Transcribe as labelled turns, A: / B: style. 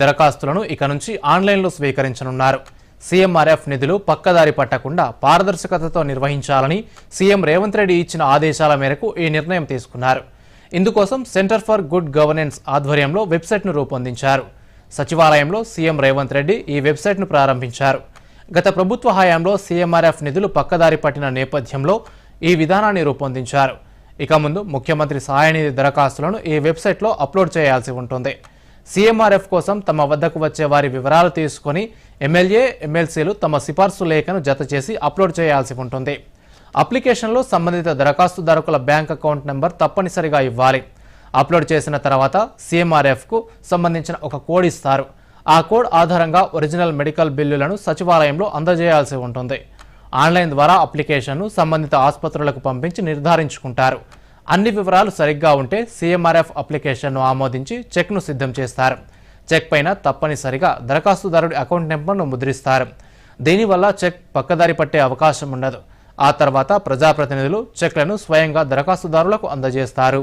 A: దరఖాస్తులను ఇక నుంచి ఆన్లైన్లో స్వీకరించనున్నారు. సీఎంఆర్ఎఫ్ నిధులు పక్కదారి పట్టకుండా పారదర్శకతతో నిర్వహించాలని సీఎం రేవంత్ రెడ్డి ఇచ్చిన ఆదేశాల మేరకు ఈ నిర్ణయం తీసుకున్నారు. ఇందుకోసం సెంటర్ ఫర్ గుడ్ గవర్నెన్స్ ఆధ్వర్యంలో వెబ్సైట్ను రూపొందించారు. సచివాలయంలో సీఎం రేవంత్ రెడ్డి ఈ వెబ్సైట్ను ప్రారంభించారు. గత ప్రభుత్వ హయాంలో సీఎంఆర్ఎఫ్ నిధులు పక్కదారి పట్టిన నేపథ్యంలో ఈ విధానాన్ని రూపొందించారు. ఇక ముందు ముఖ్యమంత్రి సహాయనిధి దరఖాస్తులను ఈ వెబ్సైట్లో అప్లోడ్ చేయాల్సి ఉంటుంది. సీఎంఆర్ఎఫ్ కోసం తమ వద్దకు వచ్చే వారి వివరాలు తీసుకొని ఎమ్మెల్యే ఎమ్మెల్సీలు తమ సిఫార్సు లేఖను జత చేసి అప్లోడ్ చేయాల్సి ఉంటుంది. అప్లికేషన్లో సంబంధిత దరఖాస్తుదారుకుల బ్యాంక్ అకౌంట్ నెంబర్ తప్పనిసరిగా ఇవ్వాలి. అప్లోడ్ చేసిన తర్వాత సీఎంఆర్ఎఫ్కు సంబంధించిన ఒక కోడ్ ఇస్తారు. ఆ కోడ్ ఆధారంగా ఒరిజినల్ మెడికల్ బిల్లులను సచివాలయంలో అందజేయాల్సి ఉంటుంది. ఆన్లైన్ ద్వారా అప్లికేషన్ను సంబంధిత ఆసుపత్రులకు పంపించి నిర్ధారించుకుంటారు. అన్ని వివరాలు సరిగ్గా ఉంటే సీఎంఆర్ఎఫ్ అప్లికేషన్ను ఆమోదించి చెక్ను సిద్ధం చేస్తారు. చెక్ పైన తప్పనిసరిగా దరఖాస్తుదారుడి అకౌంట్ నెంబర్ను ముద్రిస్తారు. దీనివల్ల చెక్ పక్కదారి పట్టే అవకాశం ఉండదు. ఆ తర్వాత ప్రజాప్రతినిధులు చెక్లను స్వయంగా దరఖాస్తుదారులకు అందజేస్తారు.